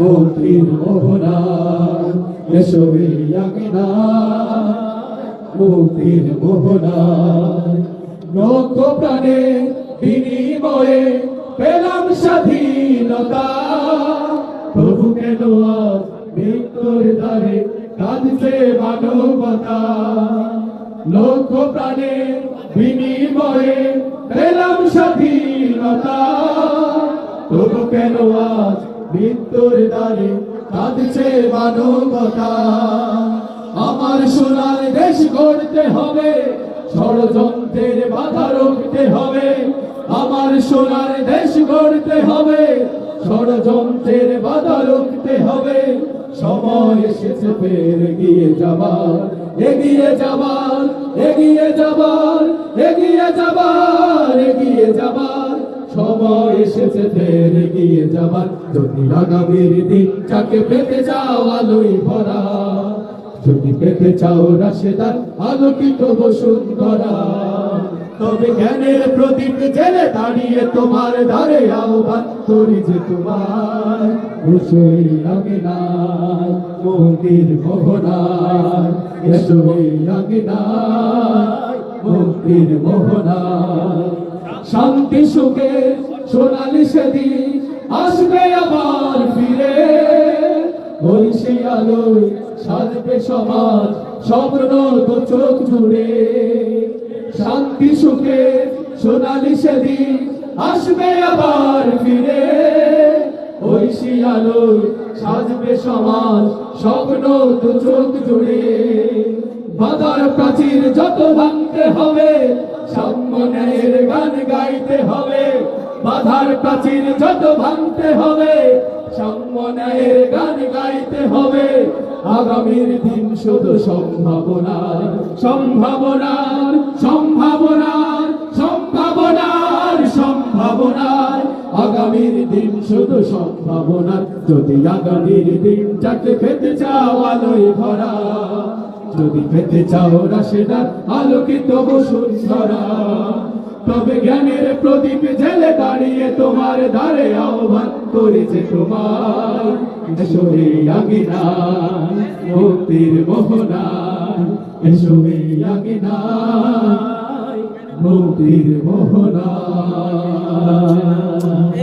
মন্ত্রীর মোহনা এসোবে না মন্ত্রীর মোহনা লক্ষ প্রাণে বিনিময়ে পেলাম স্বাধীনতা। প্রভু কেন মৃত্যুর দ্বারে কাঁদছে মানবতা? লক্ষ প্রাণে বিনিময়ে পেলাম স্বাধীনতা। তবু কেন আজ মৃত্যুর দ্বারে কাঁদছে মানবতা। আমার সোনার দেশ গড়তে হবে, ষড়যন্ত্রের বাধা রুখতে হবে। আমার সোনার দেশ গড়তে হবে, ষড়যন্ত্রের বাধা রুখতে হবে। সময় এসেছে ফের, এগিয়ে যাবার এগিয়ে যাবার এগিয়ে যাবার এগিয়ে যাবার। এসেছে ফের এগিয়ে যাবার। যদি আগামীর দিন যাকে পেতে যাও আলোয় ভরা। যদি পেতে চাও রাশেদার, আলোকিত বসুন্ধরা। তবে জ্ঞানের প্রদীপ জেলে দাঁড়িয়ে তোমার ধারে আহ্বান করি যে তোমার রসই আগে নাই মন্দির মোহনায়। এসই আগে নাই মন্দির মোহনায়। শান্তি সুখে সোনালি সেদিন আসবে আবার ফিরে। ওই আলোয় সাজবে সমাজ স্বপ্ন তো চোখ জুড়ে। শান্তি, সুখে সোনালি সেদিন আসবে আবার ফিরে। ওই সেই আলোয় সাজবে সমাজ স্বপ্ন তো চোখ জুড়ে। বাধার প্রাচীর যত ভাঙতে হবে সম্মানের গান গাইতে হবে। বাধার প্রাচীর যত ভাঙতে হবে সম্মানের গান গাইতে হবে। আগামীর দিন শুধু সম্ভাবনার সম্ভাবনার সম্ভাবনার সম্ভাবনার সম্ভাবনার। আগামীর দিন শুধু সম্ভাবনার, যদি আগামীর দিন যাকে পেতে চাও আলোয় ভরা। যদি পেতে চাও না রাশেদার, আলোকিত বসুন্ধরা। তবে জ্ঞানের প্রদীপ জেলে দাঁড়িয়ে তোমার দ্বারে আহ্বান করেছে তোমার। মুক্তির মোহনা মুক্তির মোহনা